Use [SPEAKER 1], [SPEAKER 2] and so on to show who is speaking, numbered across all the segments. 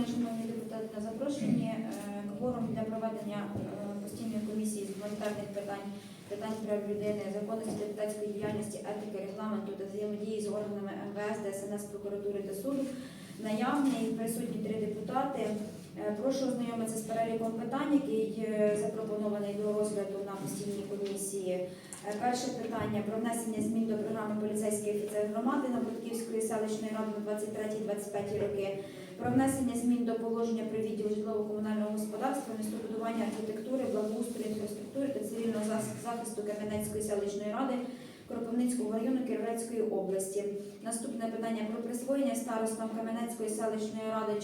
[SPEAKER 1] дня, шановні депутати, на запрошенні. Е, Кворум для проведення е, постійної комісії з гуманітарних питань, питань прав людини, законності депутатської діяльності, етики, регламенту та взаємодії з органами МВС, ДСНС, прокуратури та суду. Наявний присутні три депутати. Е, Прошу ознайомитися з переліком питань, який запропонований до розгляду на постійній комісії. Перше питання про внесення змін до програми поліцейський офіцер громади на Будківської селищної ради на 23-25 роки. Про внесення змін до положення про відділ житлово-комунального господарства, містобудування архітектури, благоустрою, інфраструктури та цивільного захисту Кам'янецької селищної ради Кропивницького району Кіровецької області. Наступне питання про присвоєння старостам Кам'янецької селищної ради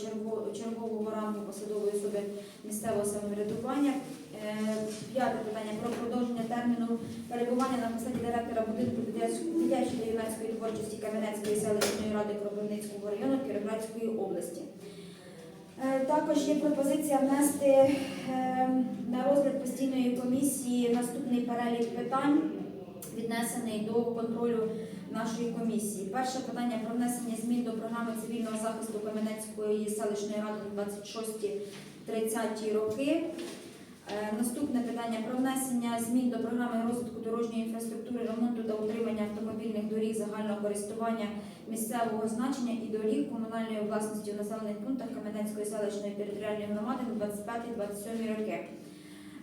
[SPEAKER 1] чергового рангу посадової особи місцевого самоврядування. Е, П'яте питання про продовження терміну перебування на посаді директора будинку дитяч- дитячої та юнацької творчості Кам'янецької селищної ради Кропивницького району Кіровоградської області. Е, Також є пропозиція внести е, на розгляд постійної комісії наступний перелік питань, віднесений до контролю нашої комісії. Перше питання про внесення змін до програми цивільного захисту Кам'янецької селищної ради на 26-30 роки. Е, Наступне питання про внесення змін до програми розвитку дорожньої інфраструктури, ремонту та утримання автомобільних доріг загального користування місцевого значення і доріг комунальної власності у населених пунктах Кам'янецької селищної територіальної громади на 25-27 роки.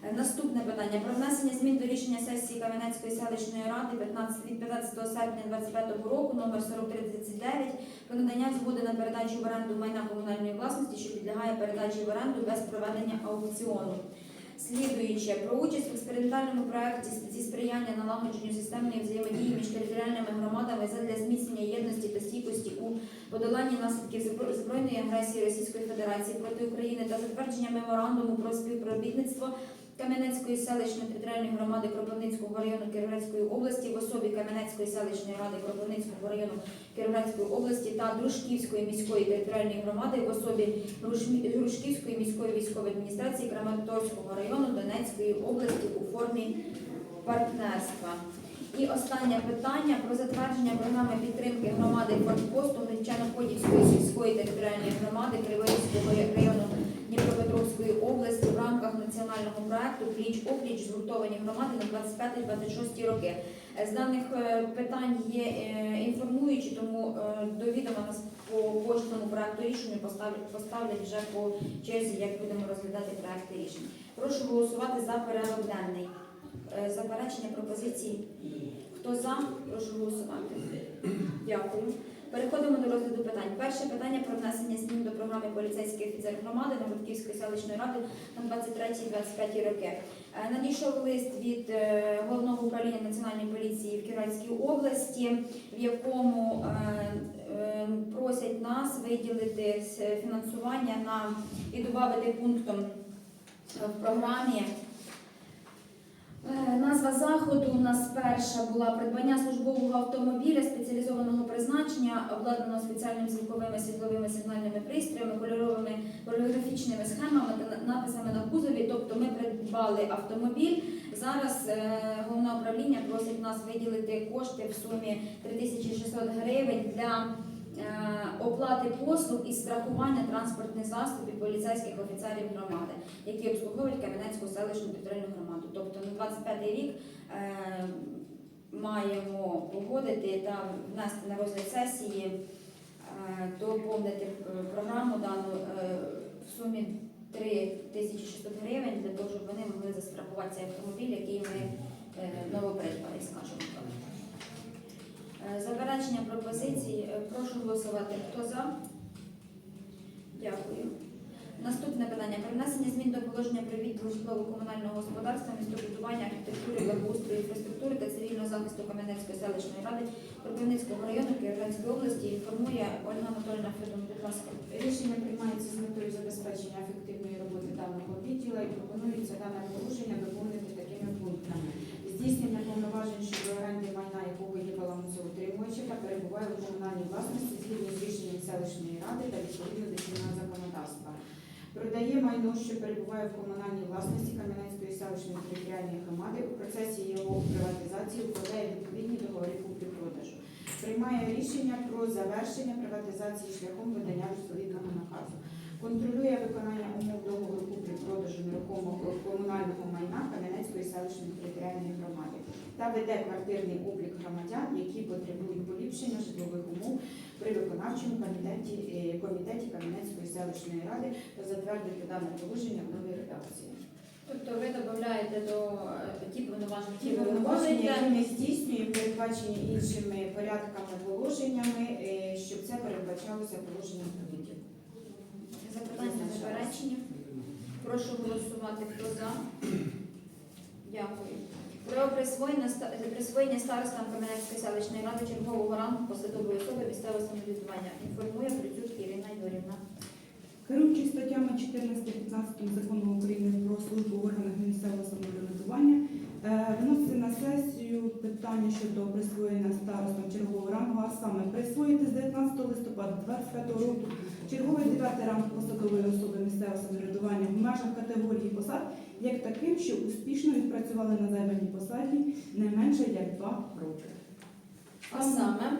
[SPEAKER 1] Е, Наступне питання про внесення змін до рішення сесії Кам'янецької селищної ради 15 від 15 серпня 2025 року номер 4339 про надання згоди на передачу в оренду майна комунальної власності, що підлягає передачі в оренду без проведення аукціону. Слідуюче про участь в експериментальному проєкті зі сприяння налагодженню системної взаємодії між територіальними громадами задля зміцнення єдності та стійкості у подоланні наслідків збро- збройної агресії Російської Федерації проти України та затвердження меморандуму про співробітництво Кам'янецької селищної територіальної громади Кропивницького району Кіровоградської області в особі Кам'янецької селищної ради Кропивницького району Кіровоградської області та Дружківської міської територіальної громади в особі Грушківської міської військової адміністрації Краматорського району Донецької області у формі партнерства. І останнє питання про затвердження програми підтримки громади фортпосту Гречано-Ходівської сільської територіальної громади Криворізького району Дніпропетровської області в рамках національного проекту Пліч опліч згуртовані громади на 25-26 роки. З даних е, питань є е, інформуючі, тому е, до відома нас по кожному проекту рішення поставлять, поставлять вже по черзі, як будемо розглядати проекти рішень. Прошу голосувати за порядок денний. Заперечення пропозицій. Хто за? Прошу голосувати. Дякую. Переходимо до розгляду питань. Перше питання про внесення змін до програми поліцейський офіцер громади Новодківської селищної ради на 23-25 роки. Е, Надійшов лист від е, головного управління національної поліції в Кіровській області, в якому е, просять нас виділити фінансування на і додати пунктом в програмі. Е, Назва заходу у нас перша була придбання службового автомобіля спеціалізованого призначення, обладнаного спеціальними звуковими світловими сигнальними пристроями, кольоровими кольорографічними схемами та написами на кузові. Тобто ми придбали автомобіль. Зараз е, головне управління просить нас виділити кошти в сумі 3600 гривень для оплати послуг і страхування транспортних засобів поліцейських офіцерів громади, які обслуговують Кам'янецьку селищну територіальну громаду. Тобто на 25 рік е, маємо погодити та внести на розгляд сесії, е, доповнити е, програму дану е, в сумі 3600 гривень для того, щоб вони могли застрахувати цей автомобіль, який ми е, новопридбали, скажімо. Е, Заперечення пропозицій. Е, Прошу голосувати. Хто за? Дякую. Наступне питання про внесення змін до положення про відділ житлово-комунального господарства, містобудування, архітектури, благоустрою, інфраструктури та цивільного захисту Кам'янецької селищної ради Кропивницького району Кіровоградської області. Інформує Ольга Анатольовна Федун. Будь ласка.
[SPEAKER 2] Рішення приймається з метою забезпечення ефективної роботи даного відділу і пропонується дане порушення доповнити такими пунктами. Здійснення повноважень щодо оренди майна, якого є балансоутримувача та перебуває у комунальній власності згідно з рішенням селищної ради та відповідно до чинного законодавства. Продає майно, що перебуває в комунальній власності Кам'янецької селищної територіальної громади у процесі його приватизації укладає відповідні договори куплі-продажу. Приймає рішення про завершення приватизації шляхом видання відповідного наказу. контролює виконання умов договору купівлі-продажу нерухомого комунального майна Кам'янецької селищної територіальної громади та веде квартирний облік громадян, які потребують поліпшення житлових умов при виконавчому комітеті, е, комітеті Кам'янецької селищної ради та затвердити дане положення в новій редакції.
[SPEAKER 1] Тобто ви додаєте до е, ті повноваження,
[SPEAKER 2] Ті повноваження, які ми здійснюємо, передбачені іншими порядками положеннями, е, щоб це передбачалося положенням статутів.
[SPEAKER 1] Запитання заперечення. Прошу голосувати. Хто за? Дякую. Про присвоєння, присвоєння старостам Кам'янецької селищної ради чергового рангу посадової особи місцевого самоврядування. Інформує Прицюк Ірина Юрівна.
[SPEAKER 3] Керуючись статтями 14-15 закону України про службу в органах місцевого самоврядування, е, виноситься на сесію питання щодо присвоєння старостам чергового саме присвоїти з 19 листопада 25 року черговий 9 ранг посадової особи місцевого самоврядування в межах категорії посад як таким, що успішно відпрацювали на займаній посаді не менше як 2 роки.
[SPEAKER 1] А саме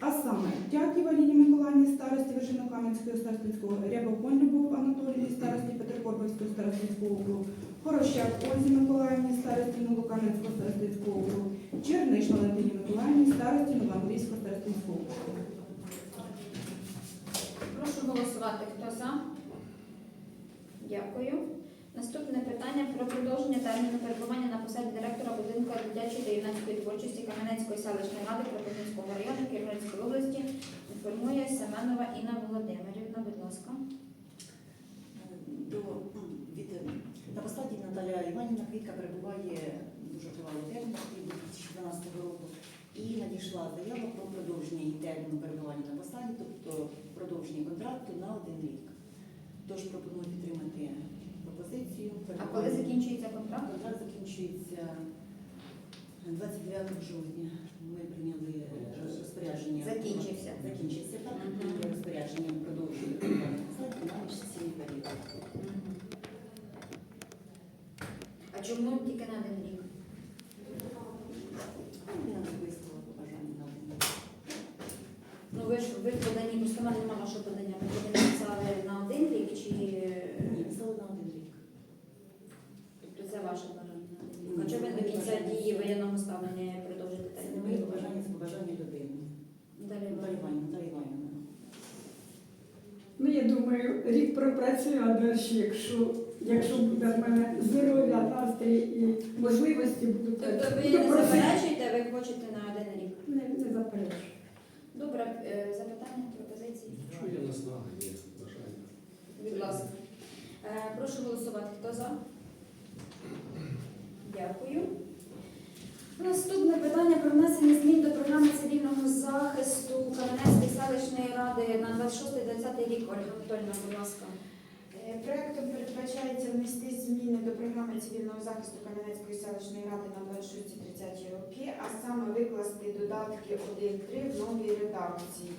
[SPEAKER 3] А саме Дяків Аліні Миколаївні, старості Вершинокам'янського старостинського, Рябоконь Любов Анатолії, старості Петрикорбівського старостинського округу, Хорошак Ользі Миколаївні, старості Новокам'янського старостинського округу, Черниш Валентині Миколаївні, старості Новоандрійського старостинського округу.
[SPEAKER 1] прошу голосувати. Хто за? Дякую. Наступне питання про продовження терміну перебування на посаді директора будинку дитячої та юнацької творчості Кам'янецької селищної ради Кропивницького району Кіровоградської області. Інформує Семенова Інна Володимирівна. Будь ласка.
[SPEAKER 4] до від на посаді Наталя Іванівна Квітка перебуває дуже тривалий термін від 2012 року. І надійшла заява про продовження її терміну перебування на посаді, тобто продовження контракту на один рік. Тож пропоную підтримати пропозицію.
[SPEAKER 1] А коли закінчується контракт?
[SPEAKER 4] контракт закінчується 29 жовтня. Ми прийняли е, розпорядження.
[SPEAKER 1] Закінчився.
[SPEAKER 4] Закінчився так. Розпорядження продовження перебування на посаді на міжсесійний період.
[SPEAKER 1] А чому тільки на один рік? Ну ви ж ви подані, просто в мене немає вашого подання. Ви подані написали на один рік чи
[SPEAKER 4] Ні, стало на один рік.
[SPEAKER 1] тобто це ваше бажання на один рік? Хоча ви до кінця дії воєнного стану не продовжите
[SPEAKER 4] не моє побажання, це побажання людини.
[SPEAKER 1] Далі
[SPEAKER 4] Іванівна, Наталі Іванівна.
[SPEAKER 5] Ну, я думаю, рік пропрацюю, а далі, якщо, якщо буде в мене здоров'я, настрій і можливості, буду,
[SPEAKER 1] Тобто ви не
[SPEAKER 5] просити.
[SPEAKER 1] заперечуєте, ви хочете на один рік?
[SPEAKER 5] Не, не заперечую.
[SPEAKER 1] Добре, е, запитання, пропозиції?
[SPEAKER 6] Що є наснага, є бажання.
[SPEAKER 1] Будь ласка. Е, Прошу голосувати. Хто за? Дякую. Наступне питання про внесення змін до програми цивільного захисту Кам'янецької селищної ради на 26-20 рік. Ольга Анатольовна, будь ласка.
[SPEAKER 2] Е, Проектом передбачається внести зміни до програми цивільного захисту Кам'янецької селищної ради на 26-30 роки, а саме викласти додатки 1-3 в новій редакції.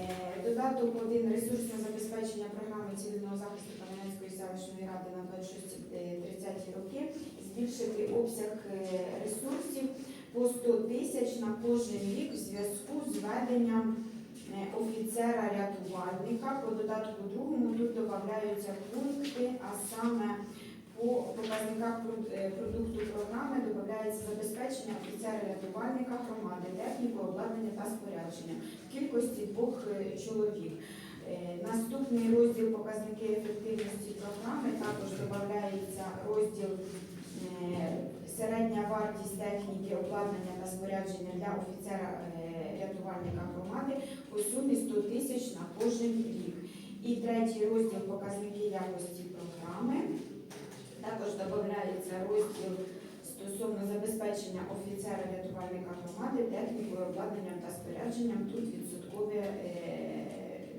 [SPEAKER 2] Е, Додаток 1 ресурсне забезпечення програми цивільного захисту Кам'янецької селищної ради на 26-30 роки, збільшити обсяг е, ресурсів по 100 тисяч на кожен рік в зв'язку з введенням офіцера-рятувальника. По додатку другому тут додаються пункти, а саме по показниках е, продукту програми додається забезпечення офіцера-рятувальника громади, техніку, обладнання та спорядження в кількості двох е, чоловік. Е, Наступний розділ показники ефективності програми також додається розділ е, середня вартість техніки, обладнання та спорядження для офіцера е, рятувальника громади у сумі 100 тисяч на кожен рік. І третій розділ показники якості програми. Також додається розділ стосовно забезпечення офіцера рятувальника громади, технікою, обладнанням та спорядженням. Тут відсоткові е,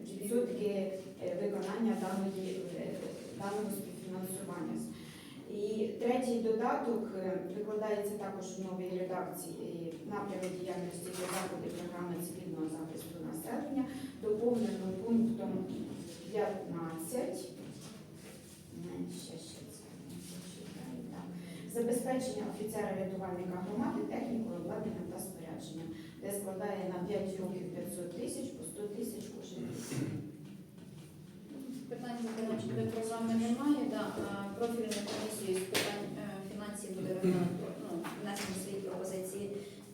[SPEAKER 2] відсотки е, виконання даної, е, даного співфінансування. І третій додаток е, викладається також в новій редакції напрями діяльності для заходів програми цивільного захисту населення, доповнено пунктом 15. Ще, ще це не зачитаю, так. Забезпечення офіцера рятувальника громади технікою, обладнанням та спорядженням, де складає на 5 років 500 тисяч по 100 тисяч кожен рік.
[SPEAKER 1] Запитань до програми немає. Да. Профільна комісія з питань е, фінансів буде ну, внесені свої пропозиції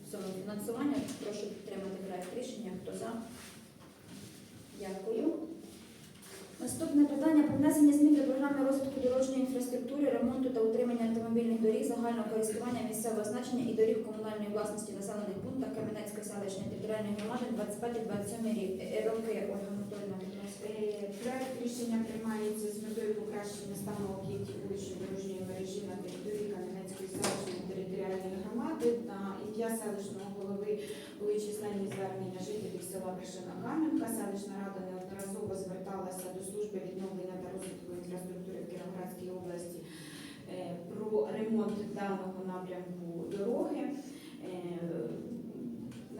[SPEAKER 1] стосовно фінансування. Прошу підтримати проект рішення. Хто за? Дякую. Наступне питання про внесення змін до програми розвитку дорожньої інфраструктури, ремонту та утримання автомобільних доріг загального користування місцевого значення і доріг комунальної власності населених пунктах Кам'янецької селищної територіальної громади 25-27 рік. Е, Роки Ольга Анатольовна,
[SPEAKER 2] Проект рішення приймається з метою покращення стану об'єктів вуличної дорожньої мережі на території Кам'янецької селищної територіальної громади. На ім'я селищного голови були численні звернення жителів села Кришина Кам'янка. Селищна рада неодноразово зверталася до служби відновлення та розвитку інфраструктури в Кіровоградській області е, про ремонт даного напрямку дороги.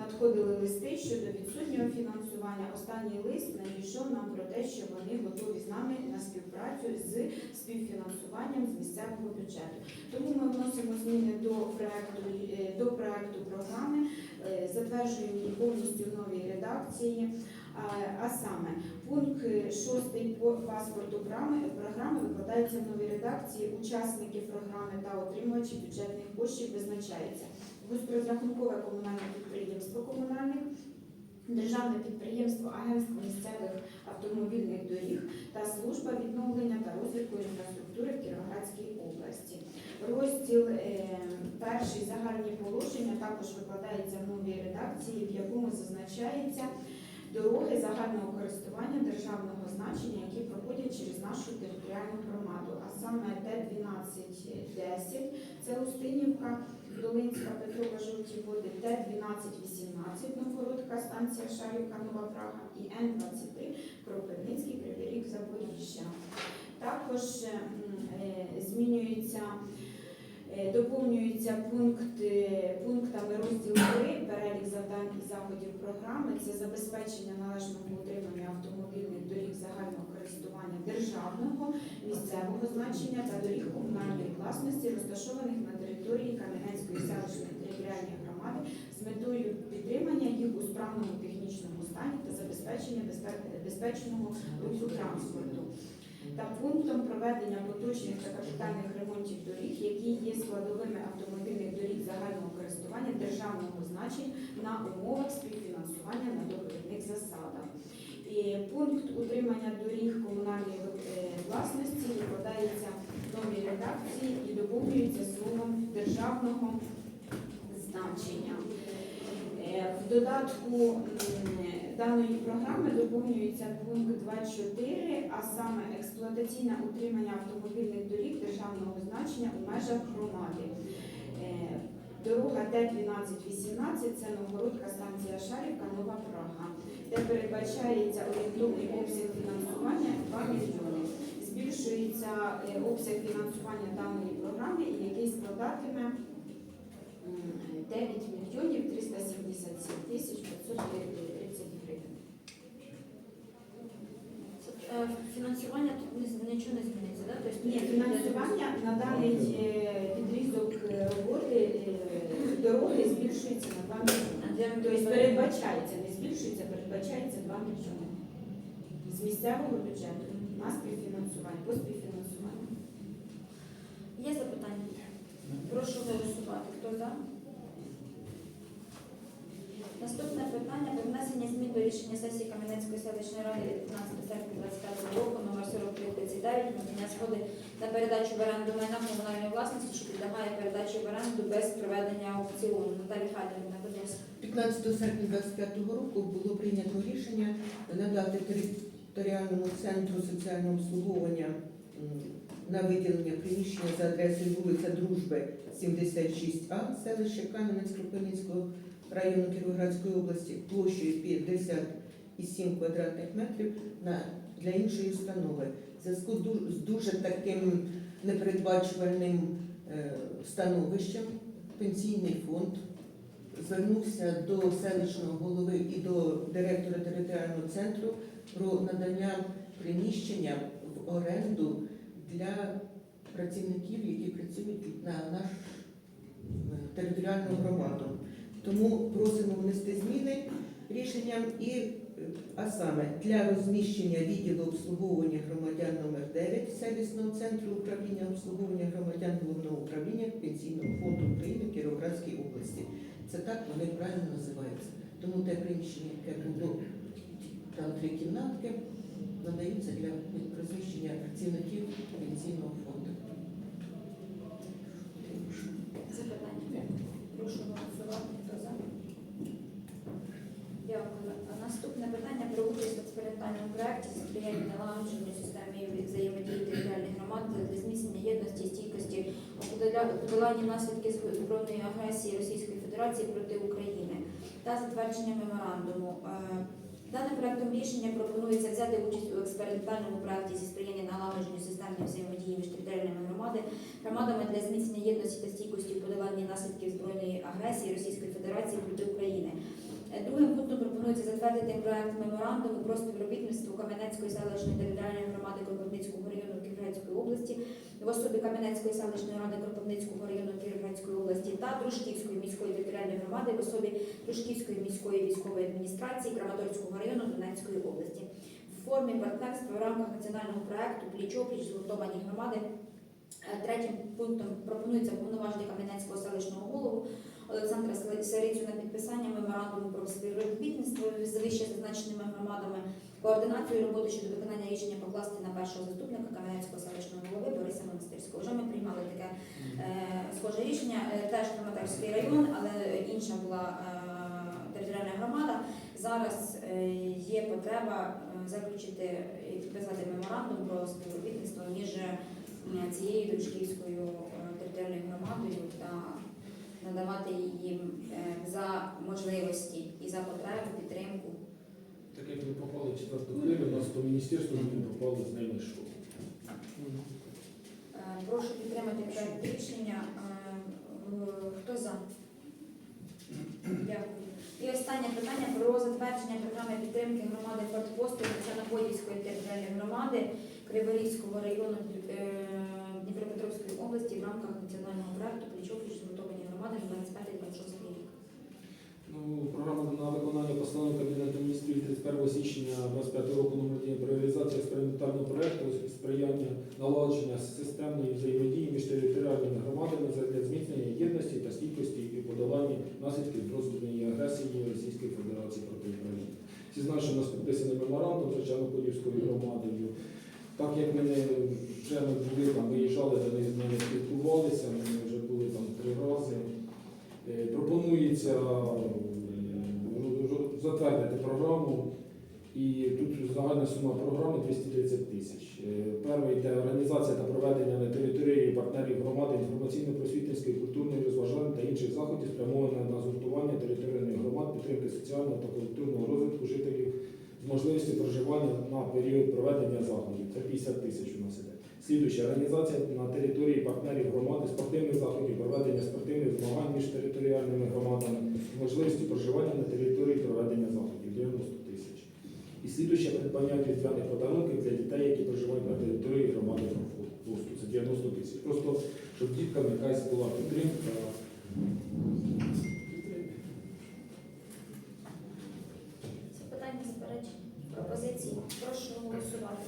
[SPEAKER 2] Надходили листи щодо відсутнього фінансування. Останній лист надійшов нам про те, що вони готові з нами на співпрацю з співфінансуванням з місцевого бюджету. Тому ми вносимо зміни до проекту е, до проекту програми, е, затверджуємо її повністю в новій редакції. А, саме пункт 6 по паспорту програми викладається в новій редакції. Учасники програми та отримувачі бюджетних коштів визначаються. Розрахункове комунальне підприємство комунальних, державне підприємство Агентство місцевих автомобільних доріг та служба відновлення та розвитку інфраструктури в Кіровоградській області. Розділ е, перший загальні положення також викладається в новій редакції, в якому зазначається дороги загального користування державного значення, які проходять через нашу територіальну громаду, а саме Т-1210, це Устинівка, 12-18 Новгородка, ну, станція Шарівка, Нова Прага і Н-23 Кропивницький приберіг Запоріжжя. Також ем, е, змінюється, е, доповнюються пункти, е, пунктами розділу 3 перелік завдань і заходів програми. Це забезпечення належного утримання автомобільних доріг загального користування державного, місцевого значення та доріг комунальної власності, розташованих на території Кам'янецької селищної територіальної громади з метою підтримання їх у справному технічному стані та забезпечення безпечного руху транспорту. Та пунктом проведення поточних та капітальних ремонтів доріг, які є складовими автомобільних доріг загального користування державного значення на умовах співфінансування на договірних засадах. І пункт утримання доріг комунальної е, власності викладається в новій редакції і доповнюється словом державного значення. Е, В додатку даної програми доповнюється пункт 2.4, а саме експлуатаційне утримання автомобільних доріг державного значення у межах громади. Е, Дорога Т-1218 це Новгородка станція Шарівка, Нова Прага, де передбачається орієнтовний обсяг фінансування 2 мільйони. Збільшується е, обсяг фінансування даної програми, який складатиме 9 мільйонів 377 тисяч 530 гривень.
[SPEAKER 1] Е, Фінансування тут нічого не зміниться, да? Тобто
[SPEAKER 2] Ні, фінансування на даний е, підрізок е, роботи е, дороги збільшується на 2 мільйони. Тобто передбачається, не збільшується, передбачається 2 мільйони з місцевого бюджету на співфінансування, по співфінансуванню.
[SPEAKER 1] Є запитання? Прошу голосувати. Хто за? Наступне питання про внесення змін до рішення сесії Кам'янецької селищної ради від 15 серпня 25 року номер 4339 надання згоди на передачу в оренду майна комунальної власності, що підлягає передачі в оренду без проведення аукціону. Наталія Федорівна, будь ласка.
[SPEAKER 7] 15 серпня 2025 року було прийнято рішення надати територіальному центру соціального обслуговування на виділення приміщення за адресою вулиця Дружби, 76А, селище Кам'янець-Кропивницького району Кіровоградської області площею 57 квадратних метрів на, для іншої установи. В зв'язку з дуже таким непередбачувальним е, становищем пенсійний фонд звернувся до селищного голови і до директора територіального центру про надання приміщення в оренду для працівників, які працюють на нашу е, територіальну громаду. Тому просимо внести зміни рішенням і А саме для розміщення відділу обслуговування громадян номер 9 сервісного центру управління обслуговування громадян головного управління Пенсійного фонду України в Кіровоградській області. Це так вони правильно називаються. Тому те приміщення, яке було там три кімнатки, надаються для розміщення працівників пенсійного фонду.
[SPEAKER 1] Запитання? Прошу голосувати. Хто за? Наступне питання про участь в експериментальному проєкті сприяння налагодженню системи взаємодії територіальних громад для зміцнення єдності і стійкості подоланні наслідків збройної агресії Російської Федерації проти України та затвердження меморандуму. Даним проектом рішення пропонується взяти участь у експериментальному проєкті зі сприяння налагодженню системної взаємодії між територіальними громади, громадами для зміцнення єдності та стійкості в подоланні наслідків збройної агресії Російської Федерації проти України. Е, Другим пунктом пропонується затвердити проект меморандуму про співробітництво Кам'янецької селищної територіальної громади Кропивницького в особі Кам'янецької селищної ради Кропивницького району Кіровоградської області та Дружківської міської територіальної громади в особі Дружківської міської військової адміністрації Краматорського району Донецької області в формі партнерства в рамках національного проекту Пліч-опліч згуртовані громади. Е, Третім пунктом пропонується повноважити Кам'янецького селищного голову Олександра Сарицю на підписання меморандуму про співробітництво з вище зазначеними громадами, координацію роботи щодо виконання рішення покласти на першого заступника Кам'янецького селищного голови Бориса Монастирського. Вже ми приймали таке е, схоже рішення, е, теж Краматорський район, але інша була е, територіальна громада. Зараз е, є потреба е, заключити і підписати меморандум про співробітництво між е, цією дружківською територіальною громадою та надавати їм за можливості і за потребу підтримку.
[SPEAKER 6] Так як ми попали в четверту хвилю, у нас по міністерству ми попали з ними в.
[SPEAKER 1] Е, Прошу підтримати проект рішення. Е, Хто за? Дякую. І останнє питання про затвердження програми підтримки громади Фортпосту Чорнобоївської територіальної громади Криворізького району е, Дніпропетровської області в рамках національного проекту Пліч-опліч згуртовані громади 25-26 рік.
[SPEAKER 6] Ну, програма на виконання постанови Кабінету міністрів 31 січня 25 року номер 1 про реалізацію експериментального проекту сприяння налагодження системної взаємодії між територіальними громадами для зміцнення єдності та стійкості і подолання наслідків збройної агресії Російської Федерації проти України. Всі знають, що у нас підписаний меморандум з Чорноподільською громадою. Так як ми вже ми були там, виїжджали них, з ними спілкувалися, ми вже були там три рази. Е, Пропонується затвердити програму, і тут загальна сума програми 230 тисяч. Е, Перше йде організація та проведення на території партнерів громади інформаційно-просвітницької, культурної, розважальної та інших заходів, спрямованих на згуртування територіальних громад, підтримки соціального та культурного розвитку жителів з можливістю проживання на період проведення заходів. Це 50 тисяч у нас іде. Слідуюча організація на території партнерів громади спортивних заходів, проведення спортивних змагань між територіальними громадами, можливістю проживання на території проведення заходів 90 тисяч. І слідуюче придбання різдвяних подарунків для дітей, які проживають на території громади Форпосту. Це 90 тисяч. Просто щоб діткам якась була підтримка.
[SPEAKER 1] Це питання заперечень, пропозиції. Прошу голосувати.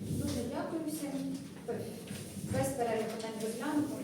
[SPEAKER 1] Дуже дякую всім. Весь перелік питань розглянуто.